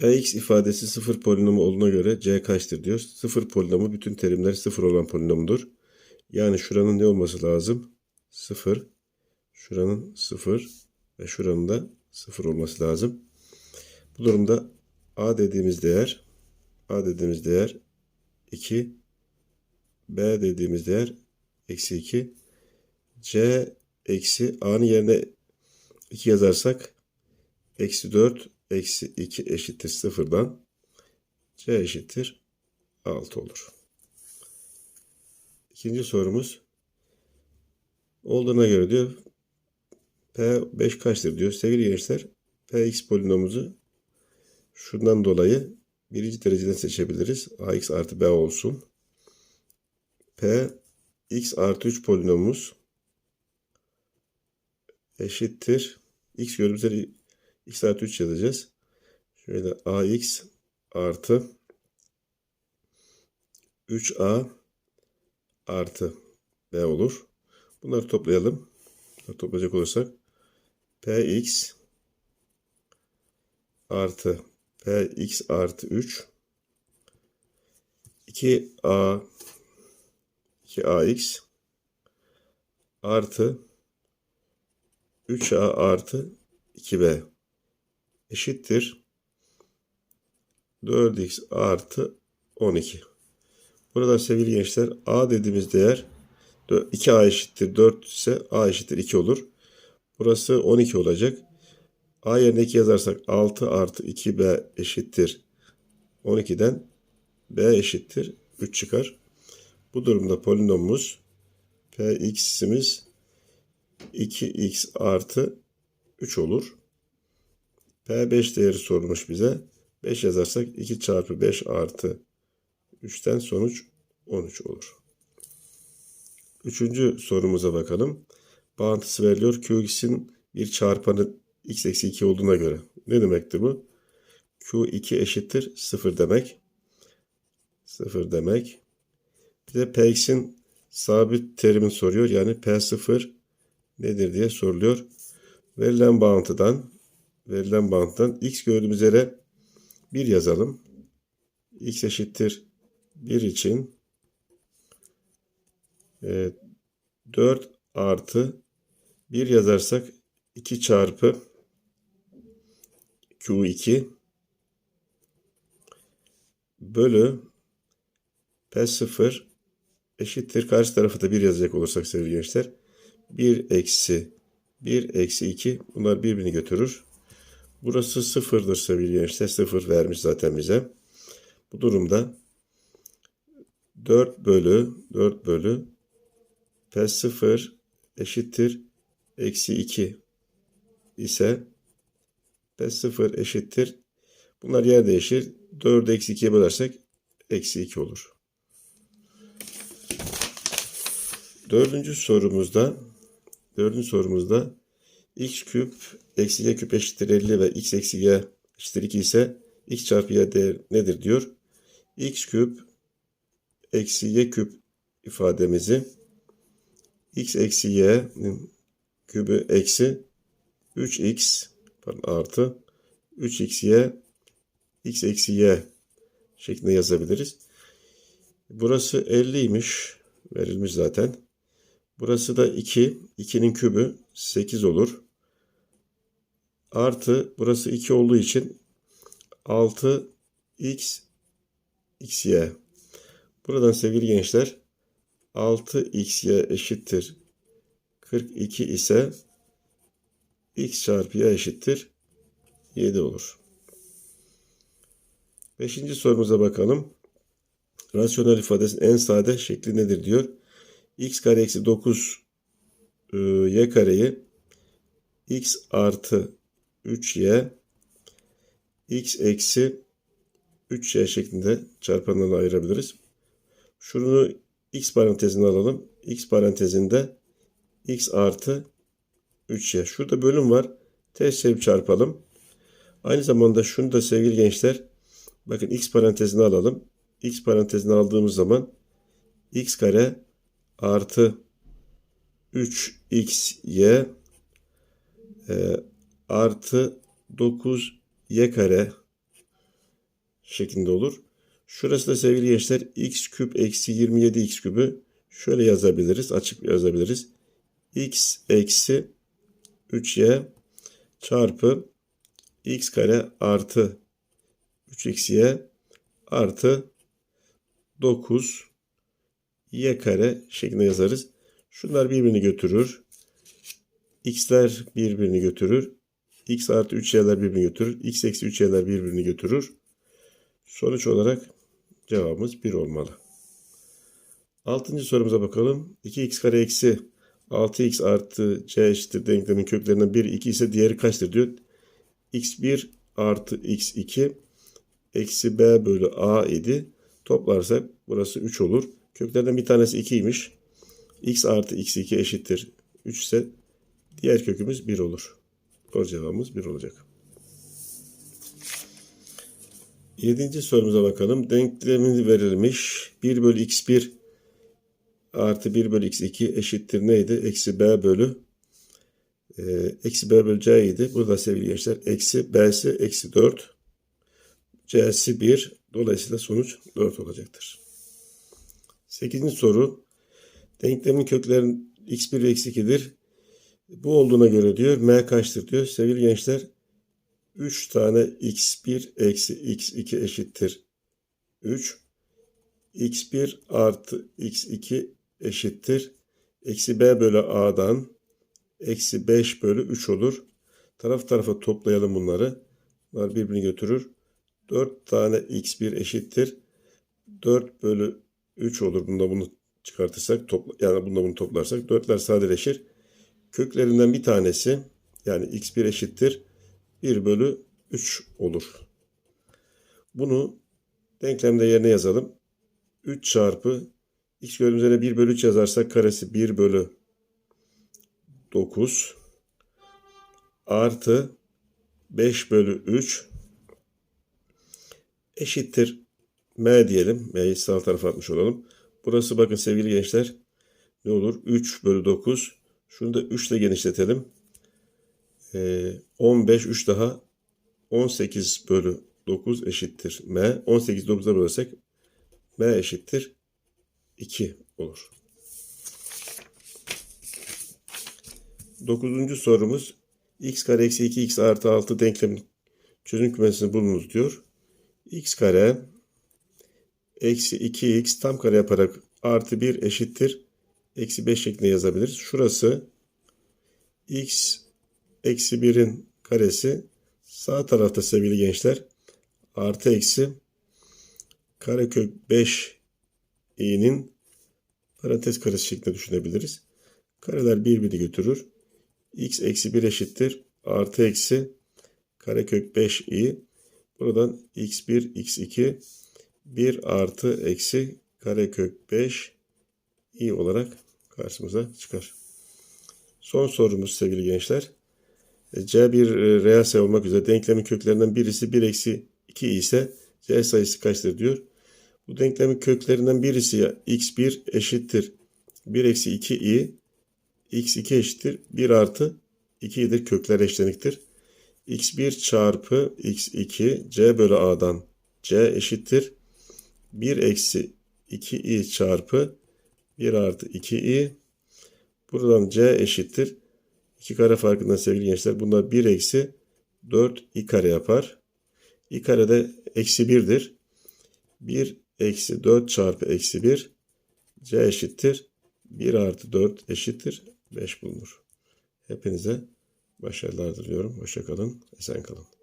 Px ifadesi sıfır polinomu olduğuna göre c kaçtır diyor. Sıfır polinomu bütün terimler sıfır olan polinomudur. Yani şuranın ne olması lazım? Sıfır. Şuranın sıfır ve şuranın da sıfır olması lazım. Bu durumda a dediğimiz değer a dediğimiz değer 2 b dediğimiz değer eksi 2 c eksi a'nın yerine 2 yazarsak eksi 4 eksi 2 eşittir sıfırdan c eşittir 6 olur. İkinci sorumuz olduğuna göre diyor P5 kaçtır diyor. Sevgili gençler Px polinomuzu şundan dolayı birinci dereceden seçebiliriz. ax artı b olsun. P x artı 3 polinomumuz eşittir. x gördüğümüz x artı 3 yazacağız. Şöyle ax artı 3a artı b olur. Bunları toplayalım. Bunları toplayacak olursak px artı px artı 3 2a 2ax artı 3a artı 2b eşittir 4x artı 12. Burada sevgili gençler a dediğimiz değer 2a eşittir 4 ise a eşittir 2 olur. Burası 12 olacak. a yerine 2 yazarsak 6 artı 2b eşittir 12'den b eşittir 3 çıkar. Bu durumda polinomumuz px'imiz 2x artı 3 olur. P5 değeri sorulmuş bize. 5 yazarsak 2 çarpı 5 artı 3'ten sonuç 13 olur. Üçüncü sorumuza bakalım. Bağıntısı veriliyor. Qx'in bir çarpanı x eksi 2 olduğuna göre. Ne demektir bu? Q2 eşittir 0 demek. 0 demek. Bir de Px'in sabit terimini soruyor. Yani P0 nedir diye soruluyor. Verilen bağıntıdan verilen bağıntıdan x gördüğümüz yere 1 yazalım. x eşittir 1 için e, 4 artı 1 yazarsak 2 çarpı Q2 bölü P0 eşittir. Karşı tarafı da 1 yazacak olursak sevgili gençler. 1 eksi 1 eksi 2 bunlar birbirini götürür. Burası sıfırdır sevgili gençler. Sıfır vermiş zaten bize. Bu durumda 4 bölü 4 bölü P0 eşittir eksi 2 ise P0 eşittir. Bunlar yer değişir. 4 eksi 2'ye bölersek eksi 2 olur. Dördüncü sorumuzda dördüncü sorumuzda x küp eksi y küp eşittir 50 ve x eksi y eşittir 2 ise x çarpı y değer nedir diyor. x küp eksi y küp ifademizi x eksi y'nin kübü eksi 3x pardon, artı 3xy x eksi y şeklinde yazabiliriz. Burası 50'ymiş. Verilmiş zaten. Burası da 2. 2'nin kübü 8 olur. Artı burası 2 olduğu için 6 x xy. Buradan sevgili gençler 6 xy eşittir 42 ise x çarpı y eşittir 7 olur. Beşinci sorumuza bakalım. Rasyonel ifadesinin en sade şekli nedir diyor. x kare eksi 9 e, y kareyi x artı 3y x eksi 3y şeklinde çarpanlarına ayırabiliriz. Şunu x parantezine alalım. x parantezinde x artı 3y. Şurada bölüm var. Ters çevirip çarpalım. Aynı zamanda şunu da sevgili gençler bakın x parantezine alalım. x parantezine aldığımız zaman x kare artı 3xy e, artı 9y kare şeklinde olur. Şurası da sevgili gençler x küp eksi 27 x kübü şöyle yazabiliriz. Açık yazabiliriz. x eksi 3y çarpı x kare artı 3xy artı 9 y kare şeklinde yazarız. Şunlar birbirini götürür. x'ler birbirini götürür. X artı 3y'ler birbirini götürür. x eksi 3y'ler birbirini götürür. Sonuç olarak cevabımız 1 olmalı. Altıncı sorumuza bakalım. 2x kare eksi 6x artı c eşittir denklemin köklerinden biri 2 ise diğeri kaçtır diyor. x1 artı x2 eksi b bölü a idi. Toplarsak burası 3 olur. Köklerden bir tanesi 2'ymiş. x artı x2 eşittir 3 ise diğer kökümüz 1 olur. Doğru cevabımız 1 olacak. Yedinci sorumuza bakalım. Denklemi verilmiş. 1 bölü x1 artı 1 bölü x2 eşittir neydi? Eksi b bölü e, eksi b bölü c idi. Burada sevgili gençler eksi b'si eksi 4 c'si 1 dolayısıyla sonuç 4 olacaktır. Sekizinci soru. Denklemin köklerin x1 ve x2'dir. Bu olduğuna göre diyor m kaçtır diyor. Sevgili gençler 3 tane x1 eksi x2 eşittir 3. x1 artı x2 eşittir. Eksi b bölü a'dan eksi 5 bölü 3 olur. Taraf tarafa toplayalım bunları. Bunlar birbirini götürür. 4 tane x1 eşittir. 4 bölü 3 olur. Bunda bunu çıkartırsak topla, yani bunda bunu toplarsak 4'ler sadeleşir. Köklerinden bir tanesi yani x1 eşittir 1 bölü 3 olur. Bunu denklemde yerine yazalım. 3 çarpı x gördüğümüz yere 1 bölü 3 yazarsak karesi 1 bölü 9 artı 5 bölü 3 eşittir m diyelim. M'yi sağ tarafa atmış olalım. Burası bakın sevgili gençler ne olur? 3 bölü 9. Şunu da 3 ile genişletelim. Ee, 15 3 daha 18 bölü 9 eşittir m. 18 9'a bölersek m eşittir 2 olur. Dokuzuncu sorumuz x kare eksi 2x artı 6 denklemin çözüm kümesini bulunuz diyor. x kare eksi 2x tam kare yaparak artı 1 eşittir eksi 5 şeklinde yazabiliriz. Şurası x eksi 1'in karesi sağ tarafta sevgili gençler artı eksi karekök 5 i'nin parantez karesi şeklinde düşünebiliriz. Kareler birbirini götürür. x eksi 1 eşittir. Artı eksi karekök 5 i. Buradan x1 x2 1 artı eksi karekök 5 i olarak karşımıza çıkar. Son sorumuz sevgili gençler. C bir e, reel sayı olmak üzere denklemin köklerinden birisi 1 eksi 2 ise C sayısı kaçtır diyor. Bu denklemin köklerinden birisi ya x1 eşittir 1 eksi 2i x2 eşittir 1 artı 2'dir kökler eşleniktir. x1 çarpı x2 c bölü a'dan c eşittir 1 eksi 2i çarpı 1 artı 2i buradan c eşittir 2 kare farkından sevgili gençler bunlar 1 eksi 4 i kare yapar. i kare de eksi 1'dir. 1 eksi 4 çarpı eksi 1 c eşittir 1 artı 4 eşittir 5 bulunur. Hepinize başarılar diliyorum. Hoşçakalın. Esen kalın.